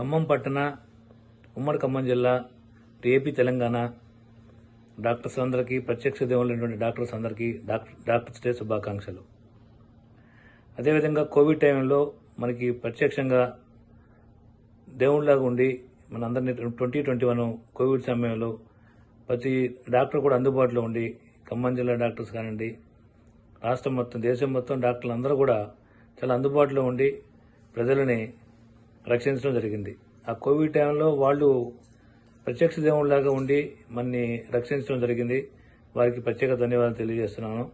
ఖమ్మం పట్టణ ఉమ్మడి ఖమ్మం జిల్లా ఏపీ తెలంగాణ. డాక్టర్స్ అందరికీ ప్రత్యక్ష దేవులైనటువంటి డాక్టర్స్ అందరికీ డాక్టర్ డాక్టర్స్ డే శుభాకాంక్షలు. అదేవిధంగా కోవిడ్ టైంలో మనకి ప్రత్యక్షంగా దేవుళ్ళలాగా ఉండి మన ట్వంటీ ట్వంటీ వన్ కోవిడ్ సమయంలో ప్రతి డాక్టర్ కూడా అందుబాటులో ఉండి ఖమ్మం జిల్లా డాక్టర్స్ కానివ్వండి రాష్ట్రం మొత్తం దేశం మొత్తం డాక్టర్లు అందరూ కూడా చాలా అందుబాటులో ఉండి ప్రజలని రక్షించడం జరిగింది. ఆ కోవిడ్ టైంలో వాళ్ళు ప్రత్యక్ష దేవుళ్ళలాగా ఉండి మనని రక్షించడం జరిగింది. వారికి ప్రత్యేక ధన్యవాదాలు తెలియజేస్తున్నాను.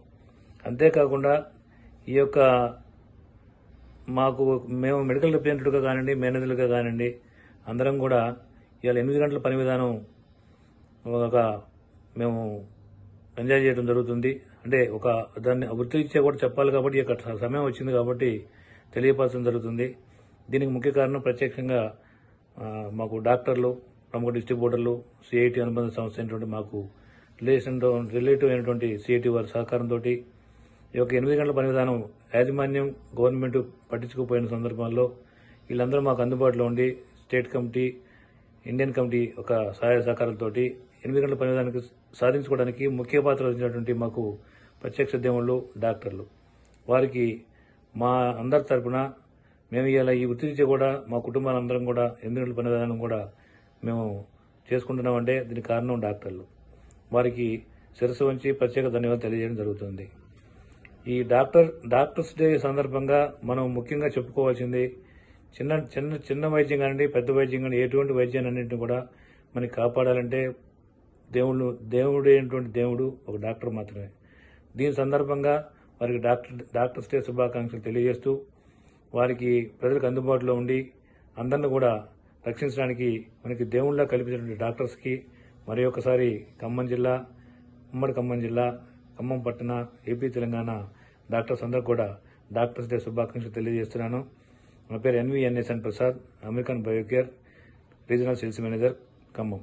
అంతేకాకుండా ఈ యొక్క మాకు మేము మెడికల్ రిప్రజెంటేటివ్గా కానివ్వండి మేనేజర్లుగా కానివ్వండి అందరం కూడా ఇవాళ ఎనిమిది గంటల పని విధానం ఒక మేము ఎంజాయ్ చేయడం జరుగుతుంది. అంటే ఒక దాన్ని వృత్తిరీత్యా కూడా చెప్పాలి కాబట్టి ఈ సమయం వచ్చింది కాబట్టి తెలియపరచడం జరుగుతుంది. దీనికి ముఖ్య కారణం ప్రత్యక్షంగా మాకు డాక్టర్లు ప్రముఖ డిస్ట్రిబ్యూటర్లు సిఐటి అనుబంధ సంస్థ అయినటువంటి మాకు రిలేషన్ రిలేటివ్ అయినటువంటి సిఐటి వారి సహకారంతో ఈ యొక్క ఎనిమిది గంటల పని విధానం యాజమాన్యం గవర్నమెంట్ పట్టించుకుపోయిన సందర్భాల్లో వీళ్ళందరూ మాకు అందుబాటులో ఉండి స్టేట్ కమిటీ ఇండియన్ కమిటీ ఒక సహాయ సహకారంతో ఎనిమిది గంటల పని విధానానికి సాధించుకోవడానికి ముఖ్య పాత్ర వహించినటువంటి మాకు ప్రత్యక్ష దేవుళ్ళు డాక్టర్లు. వారికి మా అందరి తరపున మేము ఇలా ఈ వృత్తిరీత్యా కూడా మా కుటుంబాలందరం కూడా ఎనిమిది పని విధానం కూడా మేము చేసుకుంటున్నామంటే దీనికి కారణం డాక్టర్లు. వారికి శిరస్సు వంచి ప్రత్యేక ధన్యవాదాలు తెలియజేయడం జరుగుతుంది. ఈ డాక్టర్ డాక్టర్స్ డే సందర్భంగా మనం ముఖ్యంగా చెప్పుకోవాల్సింది చిన్న చిన్న చిన్న వైద్యం కానివ్వండి పెద్ద వైద్యం కానీ ఎటువంటి వైద్యాన్ని అన్నింటిని కూడా మనకి కాపాడాలంటే దేవుడు దేవుడు అయినటువంటి దేవుడు ఒక డాక్టర్ మాత్రమే. దీని సందర్భంగా వారికి డాక్టర్ డాక్టర్స్ డే శుభాకాంక్షలు తెలియజేస్తూ వారికి ప్రజలకు అందుబాటులో ఉండి అందరిని కూడా రక్షించడానికి మనకి దేవుళ్ళ కల్పించినటువంటి డాక్టర్స్కి మరి ఒకసారి ఖమ్మం జిల్లా ఉమ్మడి ఖమ్మం జిల్లా ఖమ్మం పట్టణ ఏపీ తెలంగాణ డాక్టర్స్ అందరూ కూడా డాక్టర్స్ డే శుభాకాంక్షలు తెలియజేస్తున్నాను. నా పేరు N V N S N Prasad American Biocare regional sales manager Khammam.